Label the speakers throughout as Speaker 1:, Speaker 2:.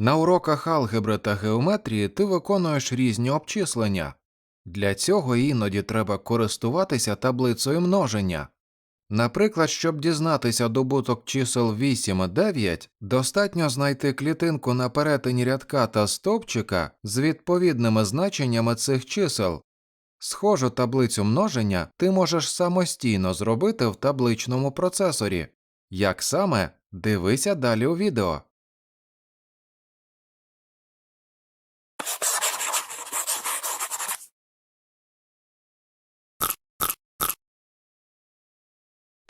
Speaker 1: На уроках алгебри та геометрії ти виконуєш різні обчислення. Для цього іноді треба користуватися таблицею множення. Наприклад, щоб дізнатися добуток чисел 8 і 9, достатньо знайти клітинку на перетині рядка та стовпчика з відповідними значеннями цих чисел. Схожу таблицю множення ти можеш самостійно зробити в табличному процесорі. Як саме, дивися далі у відео.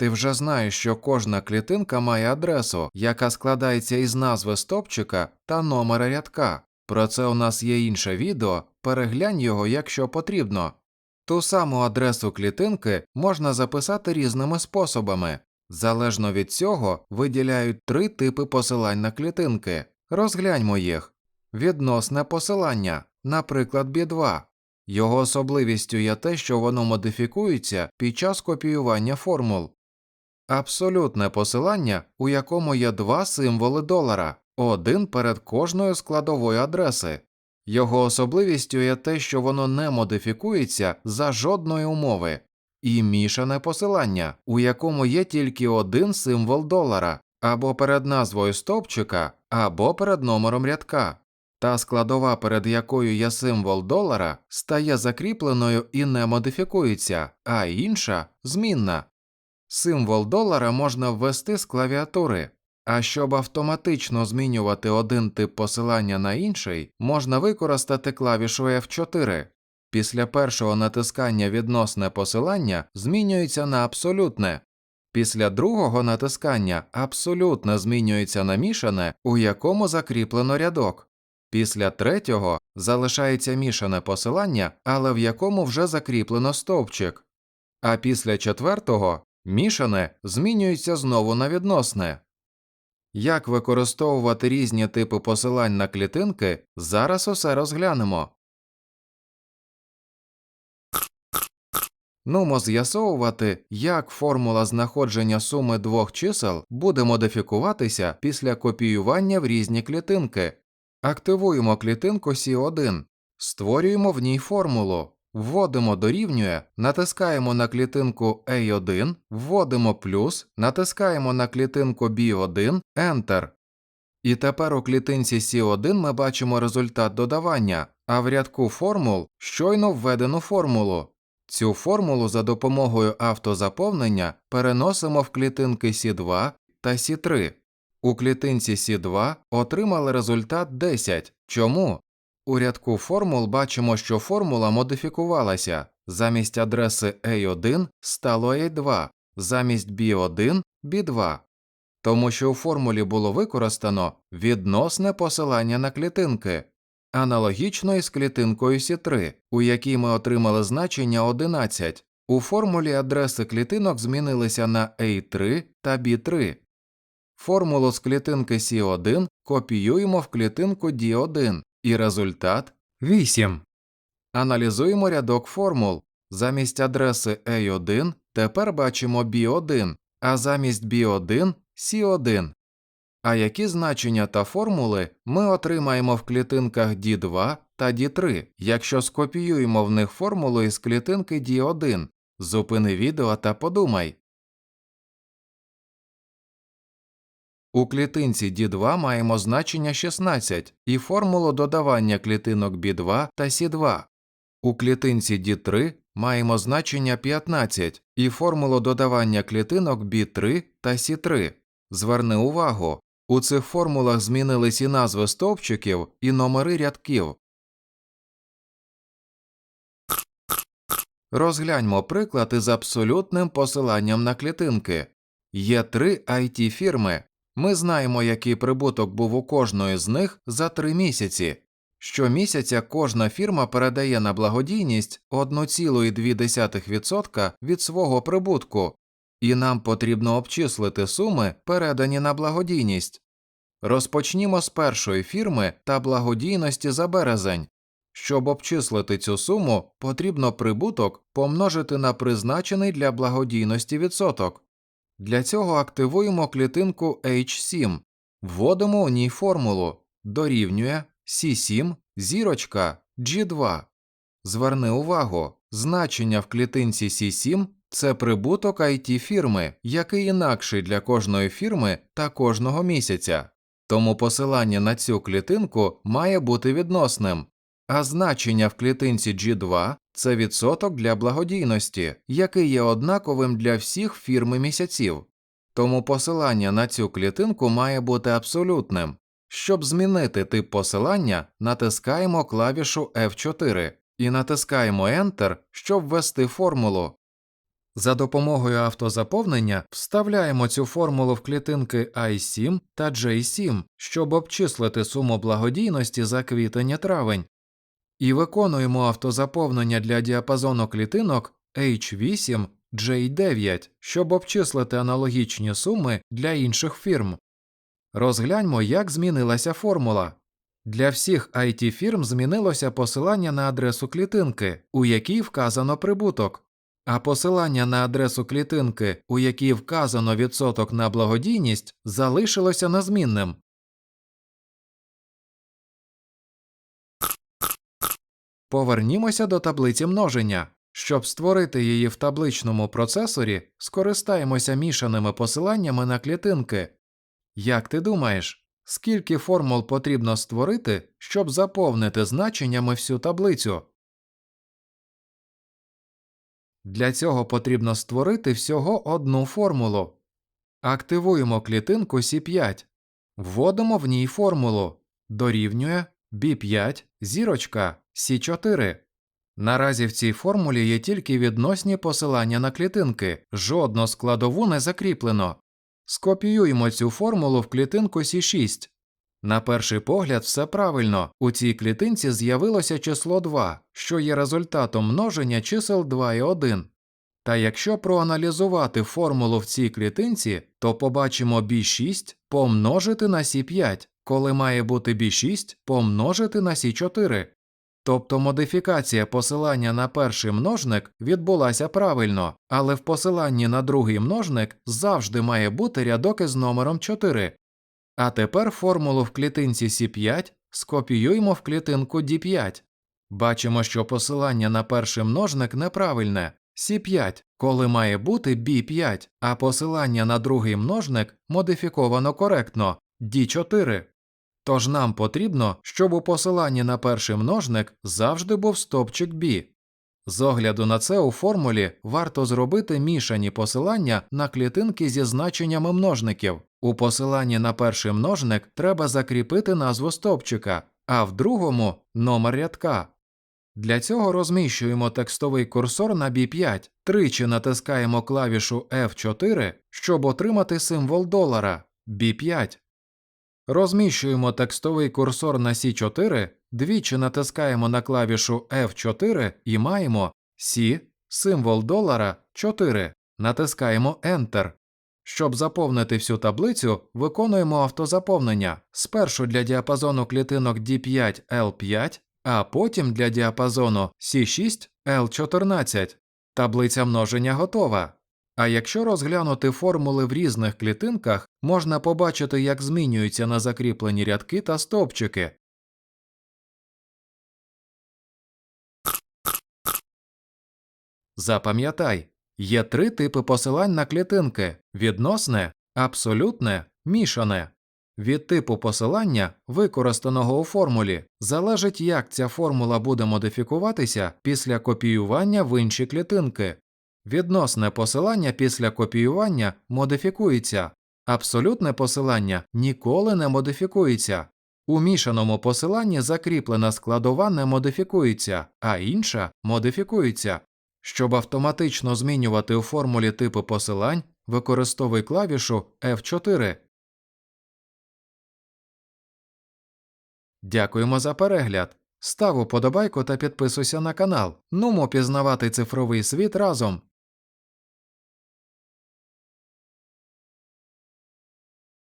Speaker 1: Ти вже знаєш, що кожна клітинка має адресу, яка складається із назви стопчика та номера рядка. Про це у нас є інше відео, переглянь його, якщо потрібно. Ту саму адресу клітинки можна записати різними способами. Залежно від цього виділяють три типи посилань на клітинки. Розгляньмо їх. Відносне посилання, наприклад, B2. Його особливістю є те, що воно модифікується під час копіювання формул. Абсолютне посилання, у якому є два символи долара, один перед кожною складовою адреси. Його особливістю є те, що воно не модифікується за жодної умови, і мішане посилання, у якому є тільки один символ долара, або перед назвою стовпчика, або перед номером рядка. Та складова, перед якою є символ долара, стає закріпленою і не модифікується, а інша змінна. Символ долара можна ввести з клавіатури, а щоб автоматично змінювати один тип посилання на інший, можна використати клавішу F4. Після першого натискання відносне посилання змінюється на абсолютне. Після другого натискання абсолютне змінюється на мішане, у якому закріплено рядок. Після третього залишається мішане посилання, але в якому вже закріплено стовпчик. А після четвертого мішане змінюється знову на відносне. Як використовувати різні типи посилань на клітинки, зараз усе розглянемо. Нумо з'ясовувати, як формула знаходження суми двох чисел буде модифікуватися після копіювання в різні клітинки. Активуємо клітинку C1, створюємо в ній формулу, вводимо дорівнює, натискаємо на клітинку A1, вводимо плюс, натискаємо на клітинку B1, Enter. І тепер у клітинці C1 ми бачимо результат додавання, а в рядку формул щойно введену формулу. Цю формулу за допомогою автозаповнення переносимо в клітинки C2 та C3. У клітинці C2 отримали результат 10. Чому? У рядку формул бачимо, що формула модифікувалася. Замість адреси A1 стало A2, замість B1 B2. Тому що у формулі було використано відносне посилання на клітинки, аналогічно із клітинкою C3, у якій ми отримали значення 11. У формулі адреси клітинок змінилися на A3 та B3. Формулу з клітинки C1 копіюємо в клітинку D1 і результат 8. Аналізуємо рядок формул. Замість адреси A1 тепер бачимо B1, а замість B1 C1. А які значення та формули ми отримаємо в клітинках D2 та D3, якщо скопіюємо в них формулу із клітинки D1? Зупини відео та подумай. У клітинці D2 маємо значення 16 і формулу додавання клітинок B2 та C2. У клітинці D3 маємо значення 15 і формулу додавання клітинок B3 та C3. Зверни увагу, у цих формулах змінились і назви стовпчиків, і номери рядків. Розгляньмо приклад із абсолютним посиланням на клітинки. Є три it фірми. Ми знаємо, який прибуток був у кожної з них за три місяці. Щомісяця кожна фірма передає на благодійність 1,2% від свого прибутку, і нам потрібно обчислити суми, передані на благодійність. Розпочнімо з першої фірми та благодійності за березень. Щоб обчислити цю суму, потрібно прибуток помножити на призначений для благодійності відсоток. Для цього активуємо клітинку H7, вводимо у ній формулу, дорівнює C7 зірочка G2. Зверни увагу, значення в клітинці C7 це прибуток IT фірми, який інакший для кожної фірми та кожного місяця. Тому посилання на цю клітинку має бути відносним, а значення в клітинці G2 це відсоток для благодійності, який є однаковим для всіх фірм і місяців. Тому посилання на цю клітинку має бути абсолютним. Щоб змінити тип посилання, натискаємо клавішу F4 і натискаємо Enter, щоб ввести формулу. За допомогою автозаповнення вставляємо цю формулу в клітинки I7 та J7, щоб обчислити суму благодійності за квітень-травень. І виконуємо автозаповнення для діапазону клітинок H8, J9, щоб обчислити аналогічні суми для інших фірм. Розгляньмо, як змінилася формула. Для всіх IT фірм змінилося посилання на адресу клітинки, у якій вказано прибуток, а посилання на адресу клітинки, у якій вказано відсоток на благодійність, залишилося незмінним. Повернімося до таблиці множення. Щоб створити її в табличному процесорі, скористаємося мішаними посиланнями на клітинки. Як ти думаєш, скільки формул потрібно створити, щоб заповнити значеннями всю таблицю? Для цього потрібно створити всього одну формулу. Активуємо клітинку C5, вводимо в ній формулу дорівнює B5 зірочка C4. Наразі в цій формулі є тільки відносні посилання на клітинки, жодну складову не закріплено. Скопіюємо цю формулу в клітинку C6. На перший погляд, все правильно. У цій клітинці з'явилося число 2, що є результатом множення чисел 2 і 1. Та якщо проаналізувати формулу в цій клітинці, то побачимо B6 помножити на C5, коли має бути B6 помножити на C4. Тобто модифікація посилання на перший множник відбулася правильно, але в посиланні на другий множник завжди має бути рядок із номером 4. А тепер формулу в клітинці C5 скопіюємо в клітинку D5. Бачимо, що посилання на перший множник неправильне C5, коли має бути B5, а посилання на другий множник модифіковано коректно D4. Тож нам потрібно, щоб у посиланні на перший множник завжди був стопчик B. З огляду на це у формулі варто зробити мішані посилання на клітинки зі значеннями множників. У посиланні на перший множник треба закріпити назву стопчика, а в другому номер рядка. Для цього розміщуємо текстовий курсор на B5, тричі натискаємо клавішу F4, щоб отримати символ долара B5. Розміщуємо текстовий курсор на C4, двічі натискаємо на клавішу F4 і маємо C, символ долара 4. Натискаємо Enter. Щоб заповнити всю таблицю, виконуємо автозаповнення спершу для діапазону клітинок D5 L5, а потім для діапазону C6 L14. Таблиця множення готова. А якщо розглянути формули в різних клітинках, можна побачити, як змінюються на закріплені рядки та стовпчики. Запам'ятай, є три типи посилань на клітинки відносне, абсолютне, мішане. Від типу посилання, використаного у формулі, залежить, як ця формула буде модифікуватися після копіювання в інші клітинки. Відносне посилання після копіювання модифікується, абсолютне посилання ніколи не модифікується. У мішаному посиланні закріплена складова не модифікується, а інша модифікується. Щоб автоматично змінювати у формулі типи посилань, використовуй клавішу F4. Дякуємо за перегляд. Став уподобайку та підписуйся на канал. Нумо пізнавати цифровий світ разом.